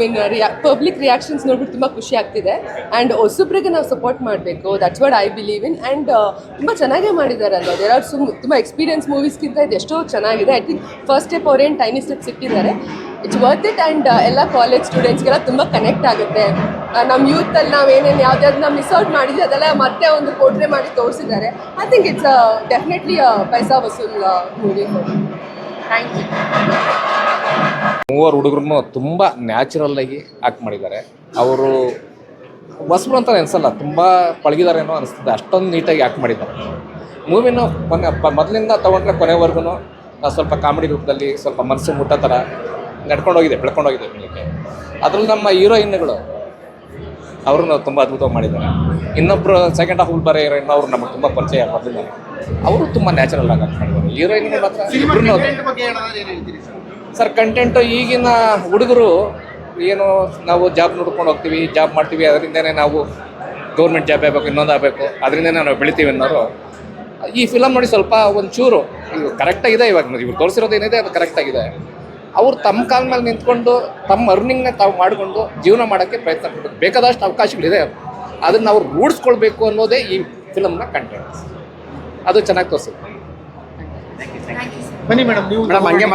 ಮೀನ್ public reactions ನೋಡ್ಬಿಟ್ಟು ತುಂಬ ಖುಷಿ ಆಗ್ತಿದೆ. ಆ್ಯಂಡ್ ಹೊಸಬ್ರಿಗೆ ನಾವು ಸಪೋರ್ಟ್ ಮಾಡಬೇಕು. That's what I believe in and ತುಂಬ ಚೆನ್ನಾಗೇ ಮಾಡಿದ್ದಾರೆ ಅಲ್ವಾ? ದೇರ್ ಆರ್ ಸುಮ್ ತುಂಬ ಎಕ್ಸ್ಪೀರಿಯನ್ಸ್ ಮೂವೀಸ್ಗಿಂತ ಇದು ಎಷ್ಟೋ ಚೆನ್ನಾಗಿದೆ. ಐ ಥಿಂಕ್ ಫಸ್ಟ್ ಸ್ಟೆಪ್ ಅವ್ರೇನು ಟೈನಿ ಸ್ಟೆಪ್ಸ್ ಇಟ್ಟಿದ್ದಾರೆ ಇಟ್ಸ್ ವರ್ತ್ ಇಟ್ ಆ್ಯಂಡ್ ಎಲ್ಲ ಕಾಲೇಜ್ ಸ್ಟೂಡೆಂಟ್ಸ್ಗೆಲ್ಲ ತುಂಬ ಕನೆಕ್ಟ್ ಆಗುತ್ತೆ. ನಮ್ಮ ಯೂತಲ್ಲಿ ನಾವು ಏನೇನು ಯಾವ್ದಾದ್ರು ಮಿಸ್ ಔಟ್ ಮಾಡಿದ್ವಿ, ಅದೆಲ್ಲ ಮತ್ತೆ ಒಂದು ಪೋರ್ಟ್ರೇ ಮಾಡಿ ತೋರಿಸಿದ್ದಾರೆ. I think it's definitely paisa vasool movie thank you ಮೂವರು ಹುಡುಗರು ತುಂಬ ನ್ಯಾಚುರಲ್ ಆಗಿ ಆಕ್ಟ್ ಮಾಡಿದ್ದಾರೆ. ಅವರು ಹೊಸಬ್ರು ಅಂತ ಅನಿಸಲ್ಲ ತುಂಬ ಪಳಗಿದಾರೇನೋ ಅನಿಸ್ತದೆ. ಅಷ್ಟೊಂದು ನೀಟಾಗಿ ಆ್ಯಕ್ಟ್ ಮಾಡಿದ್ದಾರೆ. ಮೂವಿನ ಕೊನೆ ಮೊದಲಿಂದ ತೊಗೊಂಡ್ರೆ ಕೊನೆವರೆಗೂ ಸ್ವಲ್ಪ ಕಾಮಿಡಿ ರೂಪದಲ್ಲಿ ಸ್ವಲ್ಪ ಮನಸ್ಸು ಮುಟ್ಟ ಥರ ನಡ್ಕೊಂಡೋಗಿದೆ ಬೆಳ್ಕೊಂಡೋಗಿದೆ ಬೆಳಿಗ್ಗೆ. ಅದ್ರಲ್ಲಿ ನಮ್ಮ ಹೀರೋಯಿನ್ಗಳು ಅವ್ರನ್ನ ತುಂಬ ಅದ್ಭುತವಾಗಿ ಮಾಡಿದ್ದಾರೆ. ಇನ್ನೊಬ್ಬರು ಸೆಕೆಂಡ್ ಹಾಫ್ ಬರೋ ಹೀರೋಯಿನ್ ಅವರು ನಮಗೆ ತುಂಬ ಪರಿಚಯ ಮೊದಲಿದ್ದಾರೆ ಅವರು ತುಂಬ ನ್ಯಾಚುರಲ್ ಆಗಿ ಆ್ಯಕ್ಟ್ ಮಾಡಿದ್ದಾರೆ. ಹೀರೋಯಿನ್ಗಳು ಮಾತ್ರ ಸರ್ ಕಂಟೆಂಟು ಈಗಿನ ಹುಡುಗರು ಏನು ನಾವು ಜಾಬ್ ನೋಡ್ಕೊಂಡು ಹೋಗ್ತೀವಿ ಜಾಬ್ ಮಾಡ್ತೀವಿ ಅದರಿಂದನೇ ನಾವು ಗೌರ್ಮೆಂಟ್ ಜಾಬ್ ಆಗಬೇಕು ಇನ್ನೊಂದು ಆಗಬೇಕು ಅದರಿಂದನೇ ನಾವು ಬೆಳಿತೀವಿ ಅನ್ನೋರು. ಈ ಫಿಲಮ್ ನೋಡಿ ಸ್ವಲ್ಪ ಒಂಚೂರು ಇವು ಕರೆಕ್ಟಾಗಿದೆ ಇವಾಗ ಇವ್ರು ತೋರಿಸಿರೋದು ಏನಿದೆ ಅದು ಕರೆಕ್ಟಾಗಿದೆ ಅವ್ರು ತಮ್ಮ ಕಾಲ ಮೇಲೆ ನಿಂತ್ಕೊಂಡು ತಮ್ಮ ಅರ್ನಿಂಗ್ನ ತಾವು ಮಾಡಿಕೊಂಡು ಜೀವನ ಮಾಡೋಕ್ಕೆ ಪ್ರಯತ್ನ ಪಡ್ಬೇಕು. ಬೇಕಾದಷ್ಟು ಅವಕಾಶಗಳಿದೆ ಅದನ್ನು ಅವ್ರು ರೂಢಿಸ್ಕೊಳ್ಬೇಕು ಅನ್ನೋದೇ ಈ ಫಿಲಮ್ನ ಕಂಟೆಂಟ್ ಅದು ಚೆನ್ನಾಗಿ ತೋರಿಸುತ್ತೆ. ಬನ್ನಿ ಮೇಡಮ್ ನೀವು ಮೇಡಮ್ ಹಂಗೆ